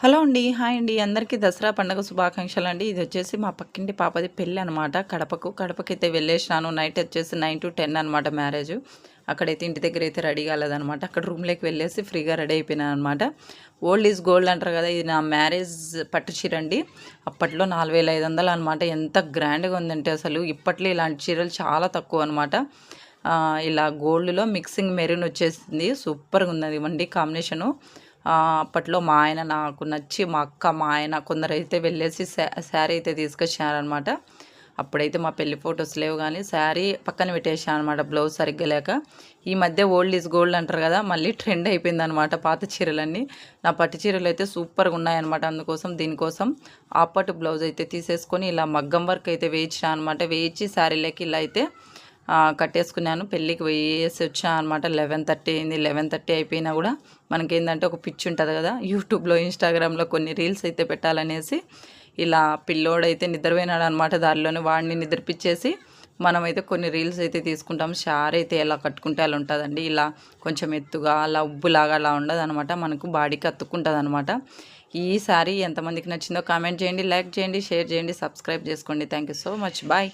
Hello అండి hi అండి. అందరికీ దసరా పండుగ శుభాకాంక్షలు అండి ఇది వచ్చేసి మా పక్కింటి పాపది పెళ్ళి అనమాట కడపకు కడపకి అయితే వెళ్ళేసినాను. నైట్ వచ్చేసి నైన్ టు టెన్ అనమాట మ్యారేజ్. అక్కడైతే ఇంటి దగ్గర అయితే రెడీ కాలేదనమాట అక్కడ రూమ్లోకి వెళ్ళేసి ఫ్రీగా రెడీ అయిపోయినాను అనమాట ఓల్డ్ ఈజ్ గోల్డ్ అంటారు కదా ఇది నా మ్యారేజ్ పట్టు చీర అండి అప్పట్లో నాలుగు వేల ఐదు వందలు అనమాట ఎంత గ్రాండ్గా ఉందంటే అసలు ఇప్పట్లో ఇలాంటి చీరలు చాలా తక్కువ అనమాట ఇలా గోల్డ్లో మిక్సింగ్ మెరూన్ వచ్చేసింది. సూపర్గా ఉన్నది అండి కాంబినేషను. అప్పట్లో మా ఆయన నాకు నచ్చి మా అక్క మా ఆయన కొందరు అయితే వెళ్ళేసి శారీ అయితే తీసుకొచ్చారనమాట అప్పుడైతే మా పెళ్ళి ఫొటోస్ లేవు కానీ శారీ పక్కన పెట్టేసాను అనమాట బ్లౌజ్ సరిగ్గా లేక. ఈ మధ్య ఓల్డ్ ఈజ్ గోల్డ్ అంటారు కదా మళ్ళీ ట్రెండ్ అయిపోయింది అనమాట పాత చీరలన్నీ. నా పట్టు చీరలు అయితే సూపర్గా ఉన్నాయన్నమాట. అందుకోసం దీనికోసం ఆపట్టు బ్లౌజ్ అయితే తీసేసుకొని ఇలా మగ్గం వర్క్ అయితే వేయించాను అనమాట వేయించి శారీలకి ఇలా అయితే కట్టేసుకున్నాను. పెళ్ళికి వేసి వచ్చాను అనమాట లెవెన్ థర్టీ అయింది. లెవెన్ థర్టీ అయిపోయినా కూడా మనకేంటంటే ఒక పిచ్ ఉంటుంది కదా. యూట్యూబ్లో ఇన్స్టాగ్రామ్లో కొన్ని రీల్స్ అయితే పెట్టాలనేసి ఇలా పిల్లోడైతే నిద్రపోయినాడు అనమాట దారిలోనే. వాడిని నిద్రపిచ్చేసి మనమైతే కొన్ని రీల్స్ అయితే తీసుకుంటాం. షార్ అయితే ఎలా కట్టుకుంటే అలా ఉంటుందండి. ఇలా కొంచెం ఎత్తుగా అలా ఉబ్బులాగా అలా ఉండదు అనమాట మనకు బాడీకి అతుక్కుంటుంది అనమాట ఈ సారీ ఎంతమందికి నచ్చిందో కామెంట్ చేయండి లైక్ చేయండి షేర్ చేయండి సబ్స్క్రైబ్ చేసుకోండి. Thank so much. బాయ్.